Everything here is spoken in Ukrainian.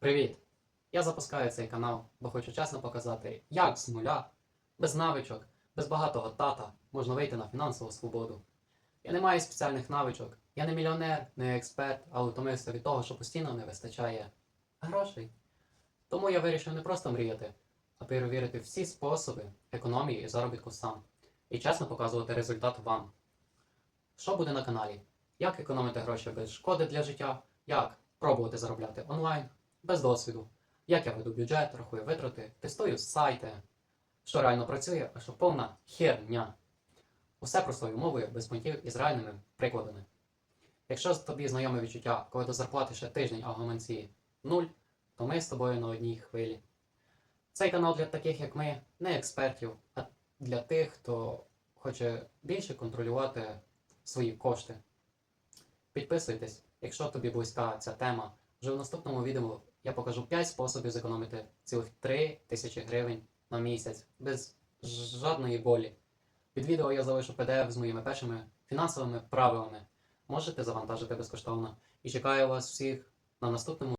Привіт! Я запускаю цей канал, бо хочу чесно показати, як з нуля, без навичок, без багатого тата можна вийти на фінансову свободу. Я не маю спеціальних навичок, я не мільйонер, не експерт, але втомився від того, що постійно не вистачає грошей. Тому я вирішив не просто мріяти, а перевірити всі способи економії і заробітку сам. І чесно показувати результат вам. Що буде на каналі? Як економити гроші без шкоди для життя? Як пробувати заробляти онлайн без досвіду? Як я веду бюджет, рахую витрати, тестую сайти, що реально працює, а що повна херня. Усе простою мовою, без понтів і з реальними прикладами. Якщо тобі знайоме відчуття, коли до зарплати ще тиждень, а гаманці нуль, то ми з тобою на одній хвилі. Цей канал для таких, як ми, не експертів, а для тих, хто хоче більше контролювати свої кошти. Підписуйтесь, якщо тобі близька ця тема. Вже в наступному відео я покажу 5 способів зекономити цілих 3 тисячі гривень на місяць без жодної болі. Під відео я залишу PDF з моїми першими фінансовими правилами. Можете завантажити безкоштовно. І чекаю вас всіх на наступному